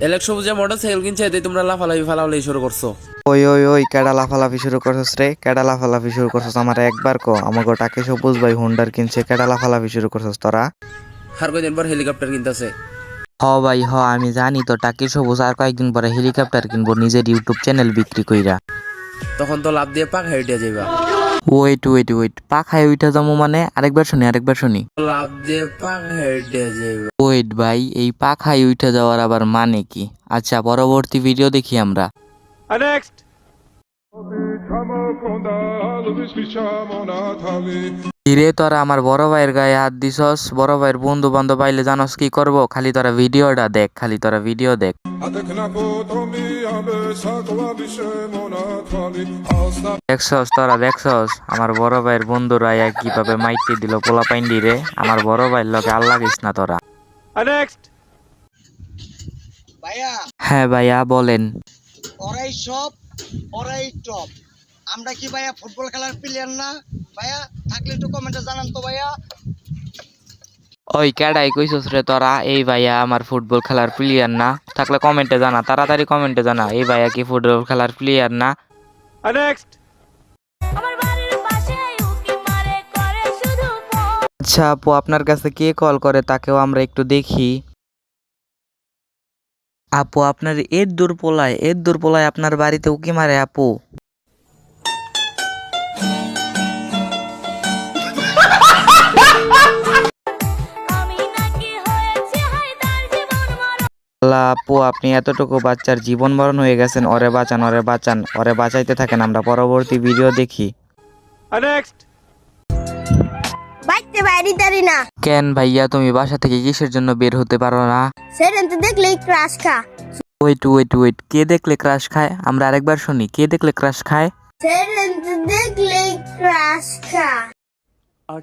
Election সবুজে motor cycle কিনছে এতে তোমরা লাফালাফি ফালাফালি শুরু করছ। ওই ওই ওই কেডা লাফালাফি শুরু করছস রে? কেডা লাফালাফি শুরু করছস? আমার একবার ক। আমাকে টাকে সবুজ ভাই হুন্ডার কিনছে কেডা লাফালাফি শুরু করছস তোরা? আর কয়দিন পর হেলিকপ্টার কিনতেছে। হ ভাই হ আমি জানি তো টাকি সবুজ আর কয়েকদিন পরে হেলিকপ্টার কিনবো নিজের ইউটিউব চ্যানেল বিক্রি কইরা। তখন তো লাভ দিয়ে পাক হেঁটে যাইবা। ওয়েট ওয়েট ওয়েট পাখায় উঠে যাব মানে আরেকবার শুনি আরেকবার শুনি। ওয়েট ভাই, এই পাখায় উঠে যাওয়ার আবার মানে কি? আচ্ছা পরবর্তী ভিডিও দেখি আমরা। হিরে তোরা আমার বড় ভাইয়ের গায়ে হাত দিছস? বড় ভাইয়ের বন্ধু বান্ধব পাইলে জানস কি করব? খালি তোরা ভিডিওটা দেখ খালি তোরা ভিডিও দেখ। দেখছস তোরা দেখছস? আমার বড় ভাইয়ের বন্ধুরা কীভাবে মাইতে দিল পোলা পাইন্ডি রে? আমার বড় ভাইয়ের লগে আল্লাহ গিস না তোরা। ভাইয়া। হ্যাঁ ভাইয়া বলেন। ওরাই সব ওরাই টপ আমরা কি ভাইয়া ফুটবল খেলার প্লেয়ার না? ভাইয়া থাকলে একটু কমেন্টে জানান তো ভাইয়া। ওই ক্যাডাই কইছস রে তোরা এই ভাইয়া আমার ফুটবল খেলার প্লেয়ার না। থাকলে কমেন্টে জানা তাড়াতাড়ি কমেন্টে জানা এই ভাইয়া কি ফুটবল খেলার প্লেয়ার না? আমার বাড়ির পাশে উকি মারে করে শুধু ফোন আচ্ছা আপু আপনার কাছে কে কল করে তাকেও আমরা একটু দেখি। আপু আপনার এর দূর পোলায় এর দূর পোলায় আপনার বাড়িতে উকি মারে আপু। আল্লাহ আপু আপনি এতটুকু বাচ্চার জীবন মরণ হয়ে গেছেন ওরে বাঁচান ওরে বাঁচান ওরে বাঁচাইতে থাকেন আমরা পরবর্তী ভিডিও দেখি। বাইতে বাইরে দাঁড়ি না। কেন ভাইয়া তুমি বাসা থেকে কিসের জন্য বের হতে পারো না? সেদিন তো দেখলেই ক্রাশ খা। ওয়েট ওয়েট ওয়েট কে দেখলে ক্রাশ খায়? আমরা আরেকবার শুনি কে দেখলে ক্রাশ খায়? সেদিন তো দেখলেই ক্রাশ খা। ও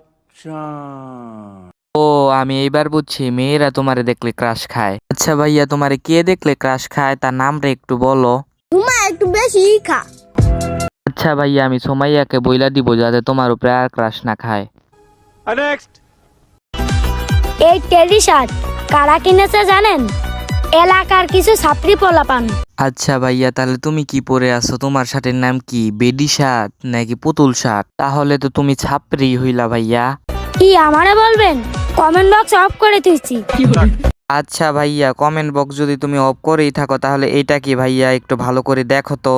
আমি এইবার বুঝছি মেয়েরা তোমারে দেখলে ক্রাশ খায়। আচ্ছা ভাইয়া তোমারে কে দেখলে ক্রাশ খায়? তার নামটা একটু বলো। তোমা একটু বেশি খা আচ্ছা ভাইয়া আমি সোমাইয়াকে বইলা দিব যাতে তোমার উপরে আর ক্রাশ না খায়। নেক্সট এই টেডি শার্ট কারা কিনেছে জানেন? এলাকার কিছু ছাত্রী পোলাপান। আচ্ছা ভাইয়া তাহলে তুমি কি পরে আছো? তোমার শার্টের নাম কি? বেডি শার্ট নাকি পুতুল শার্ট? তাহলে তো তুমি ছাপরি হইলা ভাইয়া। কি আমারে বলবেন? কমেন্ট বক্স অফ করে দিচ্ছি আচ্ছা ভাইয়া কমেন্ট বক্স যদি তুমি অফ করেই থাকো তাহলে এটা কি ভাইয়া? একটু ভালো করে দেখো তো।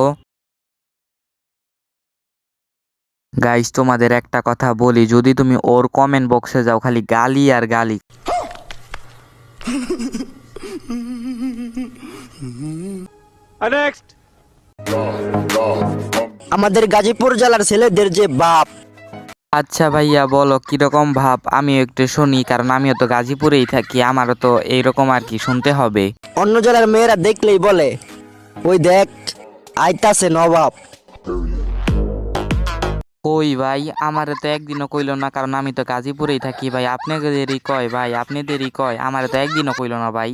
গাইস তোমাদের একটা কথা বলি যদি তুমি ওর কমেন্ট বক্সে যাও খালি গালি আর গালি। আমাদের গাজীপুর জেলার ছেলেদের যে বাপ আচ্ছা ভাইয়া বলো কীরকম ভাব? আমিও একটু শুনি কারণ আমিও তো গাজীপুরেই থাকি আমারও তো এইরকম আর কি শুনতে হবে। অন্য জেলার মেয়েরা দেখলেই বলে ওই দেখ আইতাছে নবাব। কই ভাই আমারে তো একদিনও কইলো না কারণ আমি তো গাজীপুরেই থাকি ভাই। আপনাদেরই কয় ভাই আপনাদেরই কয় আমারে তো একদিনও কইলো না ভাই।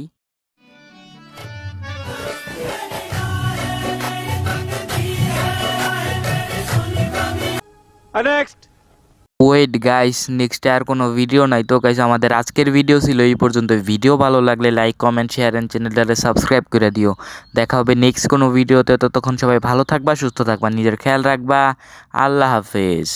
ওয়েট গাইস নেক্সট আর কোনো ভিডিও নাই। তো গাইস আমাদের আজকের ভিডিও ছিল এই পর্যন্ত। ভিডিও ভালো লাগলে লাইক কমেন্ট শেয়ার এন্ড চ্যানেলটাকে সাবস্ক্রাইব করে দিও। দেখা হবে নেক্সট কোনো ভিডিওতে ততক্ষণ সবাই ভালো থাকবা, সুস্থ থাকবা, নিজের খেয়াল রাখবা। আল্লাহ হাফেজ।